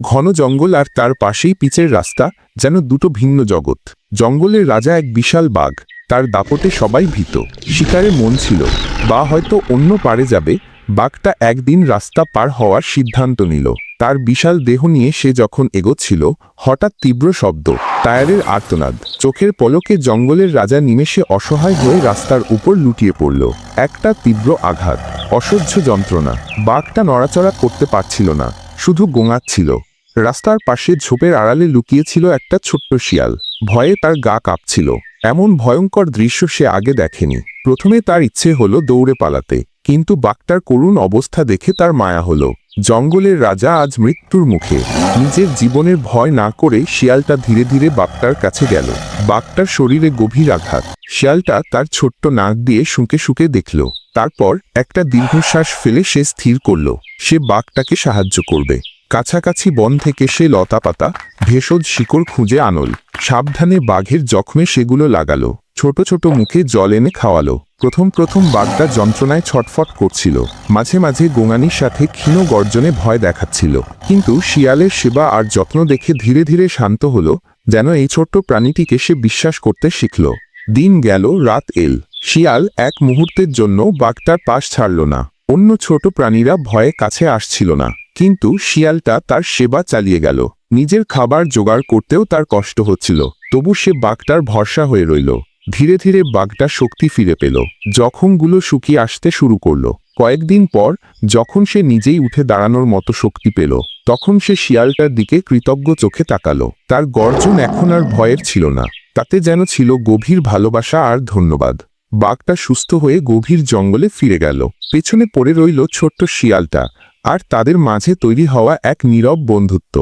ঘন জঙ্গল আর তার পাশেই পিচের রাস্তা, যেন দুটো ভিন্ন জগৎ। জঙ্গলের রাজা এক বিশাল বাঘ, তার দাপটে সবাই ভীত। শিকারে মন ছিল, বা হয়তো অন্য পারে যাবে, বাঘটা একদিন রাস্তা পার হওয়ার সিদ্ধান্ত নিল। তার বিশাল দেহ নিয়ে সে যখন এগোচ্ছিল, হঠাৎ তীব্র শব্দ, টায়ারের আর্তনাদ। চোখের পলকে জঙ্গলের রাজা নিমেষে অসহায় হয়ে রাস্তার উপর লুটিয়ে পড়ল। একটা তীব্র আঘাত, অসহ্য যন্ত্রণা। বাঘটা নড়াচড়া করতে পারছিল না, শুধু গোঙাচ্ছিল। রাস্তার পাশে ঝোপের আড়ালে লুকিয়েছিল একটা ছোট্ট শিয়াল। ভয়ে তার গা কাঁপছিল। এমন ভয়ঙ্কর দৃশ্য সে আগে দেখেনি। প্রথমে তার ইচ্ছে হলো দৌড়ে পালাতে, কিন্তু বাঘটার করুণ অবস্থা দেখে তার মায়া হলো। জঙ্গলের রাজা আজ মৃত্যুর মুখে। নিজের জীবনের ভয় না করে শিয়ালটা ধীরে ধীরে বাঘটার কাছে গেল। বাঘটার শরীরে গভীর আঘাত। শিয়ালটা তার ছোট্ট নাক দিয়ে শুঁকে শুঁকে দেখল। তারপর একটা দীর্ঘশ্বাস ফেলে সে স্থির করল। সে বাঘটাকে সাহায্য করবে। কাছাকাছি বন থেকে সে লতাপাতা ভেষজ শিকড় খুঁজে আনল। সাবধানে বাঘের জখমে সেগুলো লাগালো। ছোট ছোট মুখে জল এনে খাওয়ালো। প্রথম প্রথম বাঘটা যন্ত্রণায় ছটফট করছিল। মাঝে মাঝে গোঙানির সাথে ক্ষীণ গর্জনে ভয় দেখাচ্ছিল। কিন্তু শিয়ালের সেবা আর যত্ন দেখে ধীরে ধীরে শান্ত হলো, যেন এই ছোট্ট প্রাণীটিকে সে বিশ্বাস করতে শিখল। দিন গেল, রাত এল। শিয়াল এক মুহূর্তের জন্য বাঘটার পাশ ছাড়ল না। অন্য ছোট প্রাণীরা ভয়ে কাছে আসছিল না। কিন্তু শিয়ালটা তার সেবা চালিয়ে গেল। নিজের খাবার জোগাড় করতেও তার কষ্ট হচ্ছিল। তবু সে বাঘটার ভরসা হয়ে রইল। ধীরে ধীরে বাঘটা শক্তি ফিরে পেল। জখমগুলো শুকিয়ে আসতে শুরু করল। কয়েকদিন পর যখন সে নিজেই উঠে দাঁড়ানোর মতো শক্তি পেল, তখন সে শিয়ালটার দিকে কৃতজ্ঞ চোখে তাকালো। তার গর্জন এখন আর ভয়ের ছিল না। তাতে যেন ছিল গভীর ভালোবাসা আর ধন্যবাদ। বাঘটা সুস্থ হয়ে গভীর জঙ্গলে ফিরে গেল। পেছনে পড়ে রইল ছোট্ট শিয়ালটা। আর তাদের মাঝে তৈরি হওয়া এক নীরব বন্ধুত্ব।